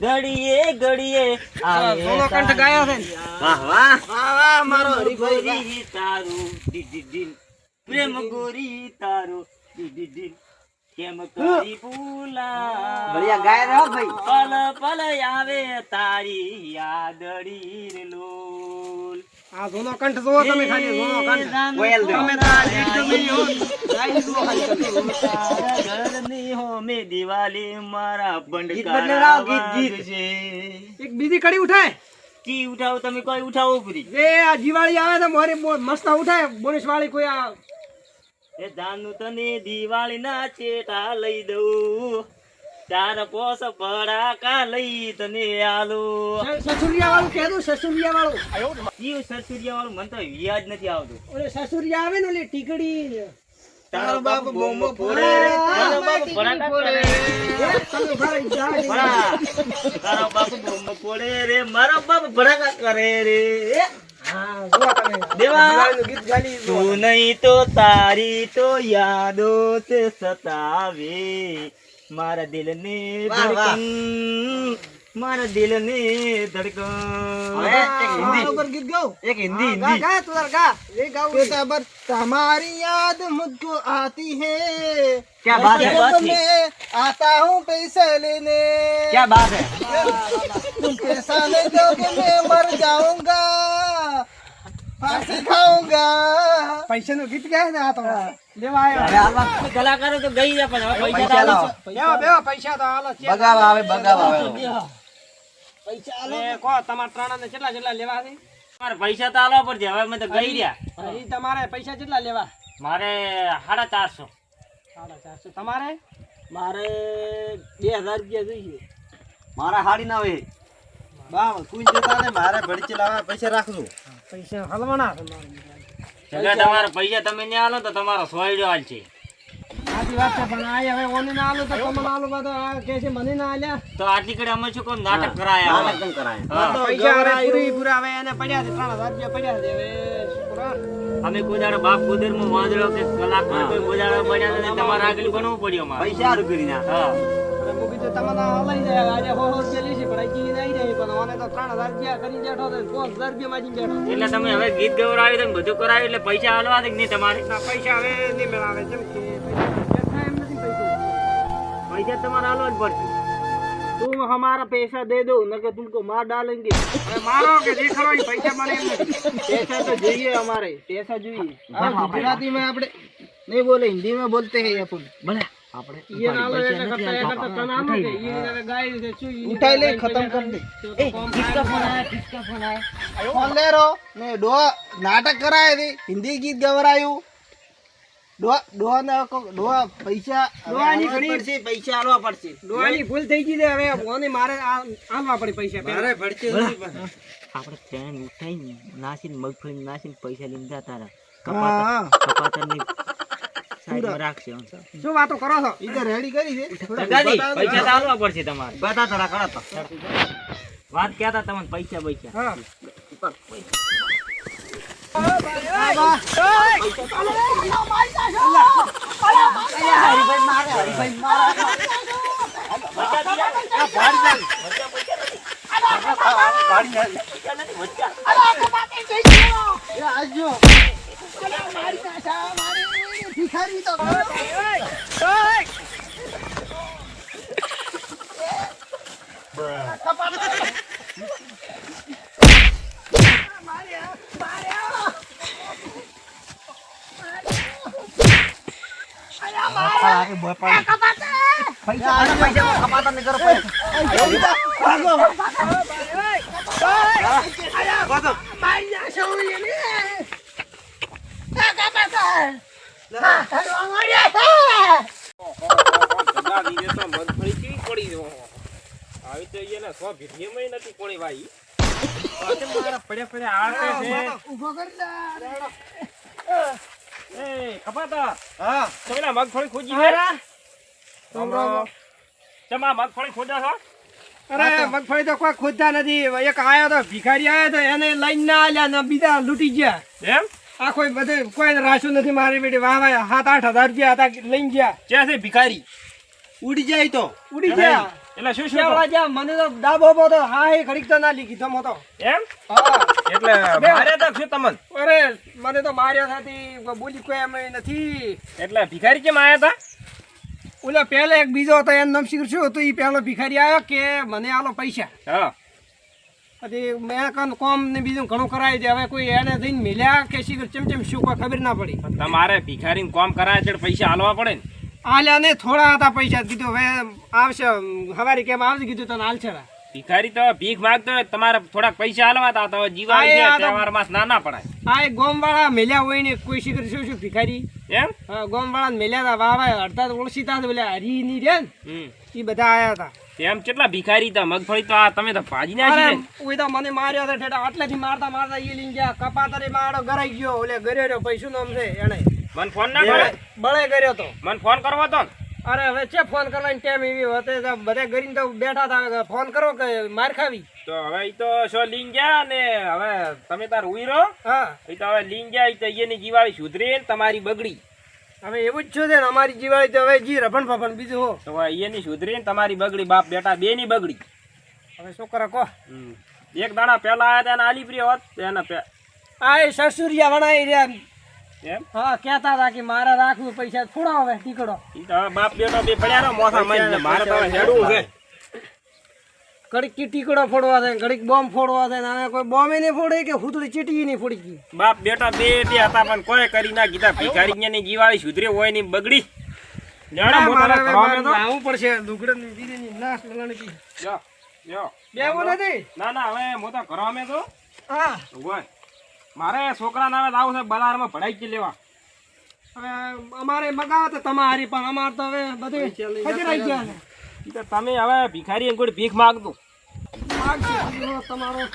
ઘડીએ ઘડીએ સોનો કંઠ ગાયો છે? વાહ વાહ. વાહ વાહ મારો હરીભાઈ તારું ડી ડી ડીન. પ્રેમ ગોરી તારું ડી ડી કેમ કરી ભૂલા? ગાય ભાઈ. પલ પલ આવે તારી યાદડી લોલ. આ સોનો કંઠ જોવો તમે ખાલી સોનો કંઠ. કોયલ દે તમે તાર ગીત ગમે હો. ગાઈ જુઓ ખાલી ઘરની હોમે દિવાળી મારા ગીત ગીત, ગીત. છે એક બીજી કડી ઉઠાય. કી ઉઠાવો? તમે કોઈ ઉઠાવો પૂરી એ આ દિવાળી આવે તો મોરી મસ્ત ઉઠાય. બોનસ વાળી કોઈ આ એ દાનુ તને દિવાળી ના ચેટા લઈ દઉં. ચાર પોસ ભડાકા લઈ તને આલો. સસુરિયા વાળું કહેતું સસુરિયા વાળું જીવ સસુરિયા વાળું મને તો વ્યાજ નથી આવતું. ઓલે સસુરિયા આવે ને ઓલી ટીકડી. તારો બાપ બોમ્બો ફોડે તારો બાપ ભડાકા કરે. તારો બાપ બોમ્બો ફોડે રે મારો બાપ ભડાકા કરે રે. દેવા. તું નહીં તો તારી તો યાદો છે સતાવે. મારા દિલને ધડકન મારા દિલને ધડકન હવે એક હિન્દી. ઉપર ગીત ગાઉં એક હિન્દી हाँ, गा गा तू जरा गा ये गाओ बर तुम्हारी याद मुझको आती है क्या बात है जब मैं आता हूँ पैसे लेने क्या बात है तुम पैसा नहीं दोगे मैं मर जाऊंगा ફાંસી ખાઉંગા. પૈસા નું ગીત ગાય ને આ તો. લેવા આવ્યો કલાકારો તો ગઈ છે પણ પૈસા તો પૈસા તો હાલો બગાવા આવે બગાવા આવે. પૈસા હાલો કો તમાર ત્રણ ને કેટલા કેટલા લેવા છે? તમારે પૈસા તો હાલવા પડશે હવે અમે તો ગઈ રહ્યા. એ તમારે પૈસા કેટલા લેવા? મારે સાડા ચારસો. સાડા ચારસો. તમારે? મારે બે હજાર રૂપિયા જોઈએ. મારા સાડી ના હોય. બા કુંજ જતા ને મારે ભડી ચલાવવા પૈસા રાખજો. પૈસા હલવાના છે મારે એટલે તમારા પૈસા તમે નહીં આલો તો તમારો સોયડો હાલ છે સાચી વાત છે પણ આ હવે ઓને ના આલો તો તમને આલો આ કે છે મને ના આલ્યા? તો આટલી કડે અમે શું કહું નાટક કરાયા નાટક કરાય. હા. પૈસા હવે પૂરી પૂરા હવે એને પડ્યા છે રૂપિયા પડ્યા છે હવે અમે કોઈ બાપ કુદરમાં વાંદરો કે કલાકાર કોઈ ગોજાડો બન્યા નથી તમારે આગળ બનવું પડ્યો અમારે. પૈસા કરી ના હા. મેં કીધું પૈસા દે નહીં? તમારે ના પૈસા હવે નહીં મેળાવે છે પૈસા તમારે હલવા જ પડશે तुम हमारा पैसा दे જોઈએ અમારે પૈસા જોઈએ. ગુજરાતી આપણે નહીં બોલે હિન્દી બોલતે હૈ अपन ભલે. ये नालो એટલે કરતા એ કરતા તનાનો કે ये હવે ગાય છે શું ઈ ઉઠાઈ લે ગાય ખતમ છે. કર દે તો તો કોમ કિસકા ફોન આયા કિસકા ફોન આયા ફોન લે રો ને ડો નાટક કરાય છે હિન્દી ગીત ગવરાયું ડો ડો ને કો- ડો પૈસા ડોહાની આલવા ઘણી- પડશે પૈસા આલવા પડશે ડોહાની ભૂલ થઈ ગઈ છે હવે ઓને મારે આ- આલવા પડે પૈસા પહેલા. આપણે ટ્રેન ઉઠાઈને નાસીને મગફળી નાસીને પૈસા લઈને જતા રહ્યા હા કપાતરની સાઈડમાં રાખશે શું વાતો કરો છો? ઈ તો રેડી કરી છે. જગાજી, પૈસા તો આલવા પડશે તમારે. બધા થોડા કરો તો. વાત કહેતા તમને? પૈસા પૈસા. હા. પૈસા આલે પૈસા કપાતા ને કરો પૈસા હા મગફળી ખોજી મગફળી ખોજા છો અરે મગફળી તો કોઈ ખોદતા નથી એક આયો તો ભિખારી આયો તો એને લઈને ના આલ્યા ને બીજા લૂંટી ગયા એમ આ કોઈ બધે કોઈ રાશું નથી મારી બેટી. વાહ વાહ સાત આઠ હજાર રૂપિયા હતા લઈને ગયા. ક્યાં છે ભિખારી? ઉડી જાય તો. ઉડી ગયા. એટલે શું શું કેવડા જ્યાં મને તો ડાબો બો તો હા એ ઘડીક તો ના લીધી તો તો. એમ? હા. એટલે માર્યા તો શું તમન? અરે મને તો માર્યા થાતી બોલી કોઈ એમ નથી. એટલે ભિખારી કેમ આયા હતા ઓલા પહેલા એક બીજો હતો એનું નામ શીખર શું હતું? એ પહેલો ભિખારી આવ્યો કે મને આલો પૈસા? હા. પછી મેં કન કોમ ને બીજું ઘણું કરાવી દે હવે કોઈ એને થઈને મિલ્યા કે શીખર ચમ ચમ શું કોઈ ખબર ના પડી. તમારે ભિખારી કોમ કરાય છે પૈસા હાલવા પડે ને? આલ્યા ને થોડા હતા પૈસા કીધું. હવે આવશે હવારી કેમ આવશે કીધું તને હાલ છે ભિખારી તો ભીખ માગતો હોય તમારે થોડાક પૈસા હાલવા તા તો જીવાય આ માસ ના ના પડાય. આ ગોમ વાળા મેલ્યા હોય ને કોઈ શીખર શું શું ભિખારી? એમ? હા ગોમ વાળા મેલ્યા હતા વાવા હડતા ઓળસીતા હતા પેલા હરી ની રે એ બધા આયા હતા. તેમ કેટલા ભિખારી હતા મગફળી તો આ તમે તો ભાજી નાખી ઓય તો મને માર્યો હતો ઠેઠા આટલેથી મારતા મારતા ઈ લઈ ગયા. કપાતરે મારો ગરાઈ ગયો ઓલે ગર્યો રહ્યો પૈસું નામ છે એને? મને ફોન ના કરે. બળે કર્યો તો. મને ફોન કરવો તો અરે હવે છે ફોન કરવાની ટાઈમ એવી હોતે બધા ગરીને તો બેઠા હતા ફોન કરો કે માર ખાવી? તો હવે ઈ તો શો લીન ગયા ને હવે તમે તાર ઉઈ રહો. હા. ઈ તો હવે લીન ગયા ઈ તો એની જીવાળી સુધરી તમારી બગડી. હવે એવું જ છે ને અમારી જીવાળી તો હવે જી રફણ ફફણ બીજું હો. તો એની સુધરી ને તમારી બગડી બાપ બેટા બે ની બગડી. હવે છોકરા કો કહો. એક દાણા પેલા આયા હતા એને આલી પ્રિય હોત એના પે- આ એ સસુરિયા વણાઈ રહ્યા એમ. હા કહેતા હતા કે મારે રાખવું પૈસા થોડા હવે હવે બાપ બેટો બે પડ્યા મોસા મારે તો હેડવું છે. ઘડીક ટીકડો ફોડવા થાય ઘડીક બોમ્બ ફોડવા થાય અને કોઈ બોમ્બે નહીં ફોડે કે હુતળી ચીટી નહીં ફોડી ગઈ? બાપ બેટા બે બે હતા પણ કોઈ કરી ના કીધા. ભિખારી ની જીવાળી સુધરી હોયની બગડી. લાવવું પડશે. લુગડાની બીજીની લાશ લલણ કી. યો લ્યો. બેવું નથી. ના ના હવે મોટા ઘરમાં અમે તો. હા. હોય. મારે છોકરાને હવે લાવું છે બજારમાં ભડાઈ કે લેવા. હવે અમારે મગાવો તમારી પણ અમારે તો હવે બધું ખજરાઈ ગયા છે તમે હવે ભિખારી કોઈ ભીખ માગતો. તમારો.